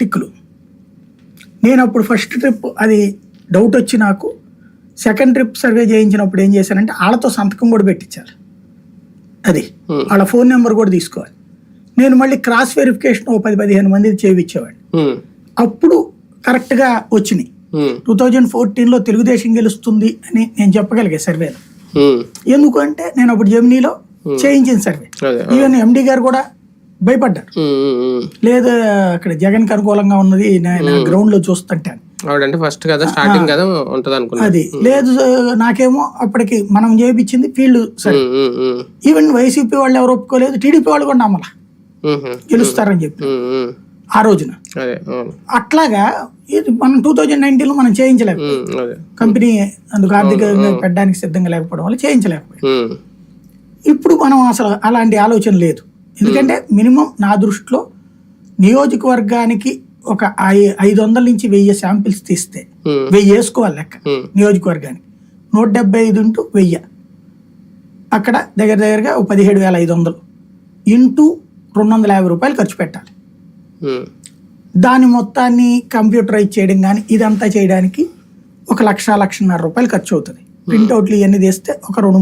టిక్కులు. నేను అప్పుడు first trip అది డౌట్ వచ్చి నాకు సెకండ్ ట్రిప్ సర్వే చేయించినప్పుడు ఏం చేశానంటే వాళ్ళతో సంతకం కూడా పెట్టించారు. అది. వాళ్ళ ఫోన్ నెంబర్ కూడా తీసుకోవాలి. నేను మళ్ళీ క్రాస్ వెరిఫికేషన్ ఓ పది పదిహేను మంది చేయించేవాడిని అప్పుడు కరెక్ట్గా వచ్చినాయి. టూ థౌజండ్ ఫోర్టీన్లో తెలుగుదేశం గెలుస్తుంది అని నేను చెప్పగలిగే సర్వేలో. ఉమ్, ఎందుకు అంటే నేను అప్పుడు జమినీలో చేయించిన సర్వే. ఈవెన్ ఎండి గారు కూడా భయపడ్డారు. లేదు అక్కడ జగన్కి అనుకూలంగా ఉన్నది నేను గ్రౌండ్లో చూస్తుంటే. ఆవిడంటే ఫస్ట్ కదా స్టార్టింగ్ కదా ఉంటది అనుకున్నా అది లేదు నాకేమో అప్పటికి మనం చేయించింది ఫీల్డ్ సరే ఈవెన్ వైసీపీ వాళ్ళు ఎవరు ఒప్పుకోలేదు టీడీపీ వాళ్ళు కూడా నమ్మల. గెలుస్తారని చెప్పి. ఆ రోజున. అట్లాగా ఇది మనం టూ థౌజండ్ నైన్టీన్లో మనం చేయించలేము. కంపెనీ అందుకు ఆర్థికంగా పెట్టడానికి సిద్ధంగా లేకపోవడం వల్ల చేయించలేకపోయాం. ఇప్పుడు మనం అసలు అలాంటి ఆలోచన లేదు. ఎందుకంటే మినిమం నా దృష్టిలో నియోజకవర్గానికి ఒక ఐ- ఐదు వందల నుంచి వెయ్యి శాంపిల్స్ తీస్తే ఉమ్, వెయ్యి వేసుకోవాలి లెక్క. ఉమ్, నియోజకవర్గానికి. నూట డెబ్బై ఐదు ఇంటూ వెయ్యి. అక్కడ దగ్గర దగ్గరగా ఒక పదిహేడు వేల ఐదు వందలు. ఇంటూ రెండు వందల యాభై రూపాయలు ఖర్చు పెట్టాలి. దాని మొత్తాన్ని కంప్యూటరైజ్ చేయడం కానీ ఇదంతా చేయడానికి ఒక లక్ష లక్షన్నర రూపాయలు ఖర్చు అవుతుంది. ప్రింట్అవుట్లు ఇవన్నీ తీస్తే ఒక రెండు